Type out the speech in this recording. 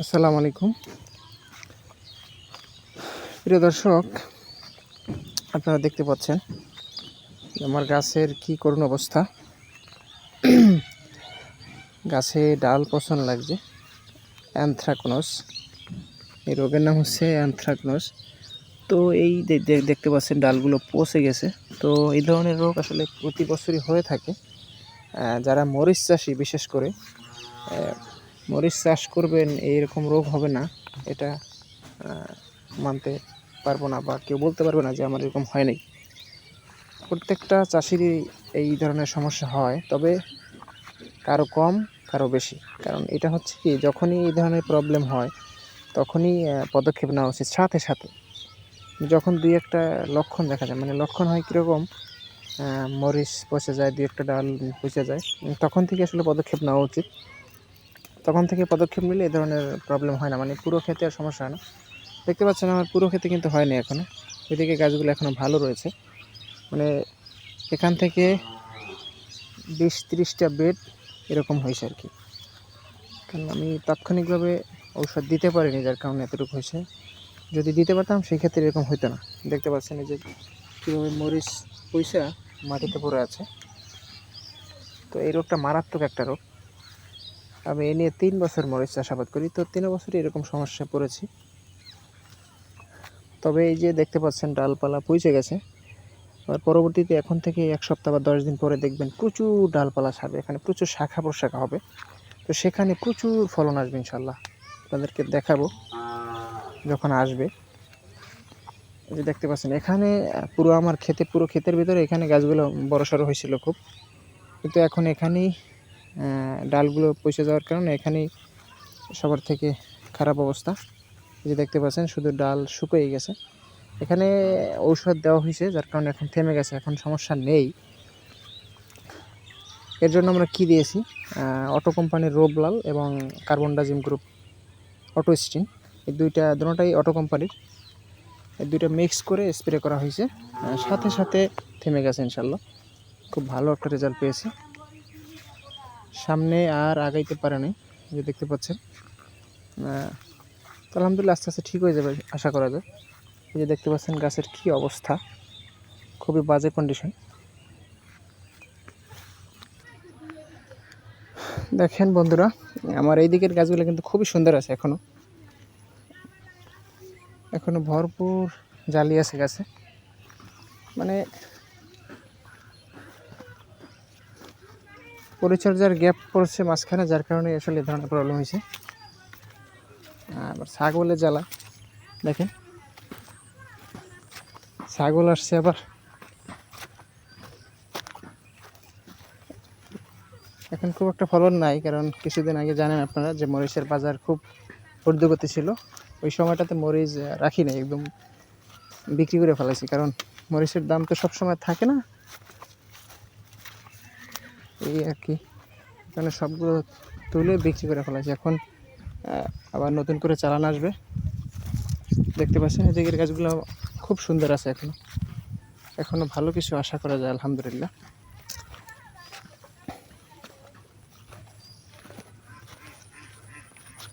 আসসালামু আলাইকুম। প্রিয় দর্শক, আপনারা দেখতে পাচ্ছেন আমার গাছের কি করুণ অবস্থা। গাছে ডাল পছন্দ লাগছে, অ্যানথ্রাকনোস। এই রোগের নাম হচ্ছে অ্যানথ্রাকনোস। তো এই দেখতে পাচ্ছেন ডালগুলো পচে গেছে। তো এই ধরনের রোগ আসলে প্রতি বছরই হয়ে থাকে। যারা মরিচ চাষি বিশেষ করে মরিচ চাষ করবেন, এইরকম রোগ হবে না। এটা মানতে পারব না বা কেউ বলতে পারবে না যে আমার এরকম হয় নাই। প্রত্যেকটা চাষিরই এই ধরনের সমস্যা হয়, তবে কারও কম, কারও বেশি। কারণ এটা হচ্ছে কি, যখনই এই ধরনের প্রবলেম হয়, তখনই পদক্ষেপ নেওয়া উচিত। সাথে সাথে যখন দুই একটা লক্ষণ দেখা যায় মানে লক্ষণ হয় কীরকম মরিচ পচে যায়, দুই একটা ডাল পচে যায়, তখন থেকে আসলে পদক্ষেপ নেওয়া উচিত। তখন থেকে পদক্ষেপ নিলে এই ধরনের প্রবলেম হয় না। মানে পুরো ক্ষেতে আর সমস্যা হয় না। দেখতে পাচ্ছেন আমার পুরো ক্ষেতে কিন্তু হয়নি এখনও এদিকে গাছগুলো এখনও ভালো রয়েছে। মানে এখান থেকে বিশ তিরিশটা বেড এরকম হয়েছে আর কি। কারণ আমি তাৎক্ষণিকভাবে ঔষধ দিতে পারিনি, যার কারণে এতটুকু হয়েছে। যদি দিতে পারতাম, সেই ক্ষেত্রে এরকম হতো না। দেখতে পাচ্ছেন এই যে কীভাবে মরিচ পয়সা মাটিতে পড়ে আছে। তো এই রোগটা মারাত্মক একটা রোগ। আমি এ নিয়ে তিন বছর মরিচ চাষাবাদ করি, তো তিন বছরই এরকম সমস্যায় পড়েছি। তবে এই যে দেখতে পাচ্ছেন, ডালপালা পচে গেছে। আর পরবর্তীতে এখন থেকে এক সপ্তাহ বা দশ দিন পরে দেখবেন প্রচুর ডালপালা ছাড়বে, এখানে প্রচুর শাখা প্রশাখা হবে। তো সেখানে প্রচুর ফলন আসবে ইনশাল্লাহ আপনাদেরকে দেখাবো যখন আসবে। যে দেখতে পাচ্ছেন, এখানে পুরো আমার ক্ষেতে, পুরো ক্ষেতের ভিতরে এখানে গাছগুলো বড় সড়ো হয়েছিল খুব। কিন্তু এখন এখানেই ডালগুলো পচে যাওয়ার কারণে এখানেই সবার থেকে খারাপ অবস্থা। যে দেখতে পাচ্ছেন, শুধু ডাল শুকিয়ে গেছে। এখানে ঔষধ দেওয়া হয়েছে, যার কারণে এখন থেমে গেছে, এখন সমস্যা নেই। এর জন্য আমরা কি দিয়েছি? অটো কোম্পানির রোবলাল এবং কার্বন কার্বনডাজিম গ্রুপ অটো স্টিন। এই দুইটা, দুটোটাই অটো কোম্পানির। এই দুইটা মিক্স করে স্প্রে করা হয়েছে। সাথে সাথে থেমে গেছে, ইনশাল্লাহ। খুব ভালো একটা রেজাল্ট পেয়েছি। সামনে আর আগাইতে পারে নাই যে দেখতে পাচ্ছেন। তো আলহামদুলিল্লাহ আস্তে আস্তে ঠিক হয়ে যাবে, আশা করা যায়। এই যে দেখতে পাচ্ছেন গাছের কি অবস্থা, খুবই বাজে কন্ডিশন দেখেন বন্ধুরা, আমার এই দিকের গাছগুলো কিন্তু খুবই সুন্দর আছে এখনও এখনও ভরপুর জালি আছে গাছে। মানে পরিচর্যার গ্যাপ পড়ছে মাঝখানে, যার কারণে আসলে এই ধরনের প্রবলেম হয়েছে। আবার ছাগলের জ্বালা, দেখেন। ছাগল আসছে আবার। এখন খুব একটা ফলন নাই, কারণ কিছুদিন আগে জানেন আপনারা যে মরিচের বাজার খুব ঊর্ধ্বগতি ছিল। ওই সময়টাতে মরিচ রাখি নাই, একদম বিক্রি করে ফেলাইছি। কারণ মরিচের দাম তো সবসময় থাকে না এই আর কি। এখানে সবগুলো তুলে বিক্রি করে ফেলাইছি এখন আবার নতুন করে চালান আসবে। দেখতে পাচ্ছেন, এদিকের গাছগুলো খুব সুন্দর আছে এখন। এখনও ভালো কিছু আশা করা যায়, আলহামদুলিল্লাহ।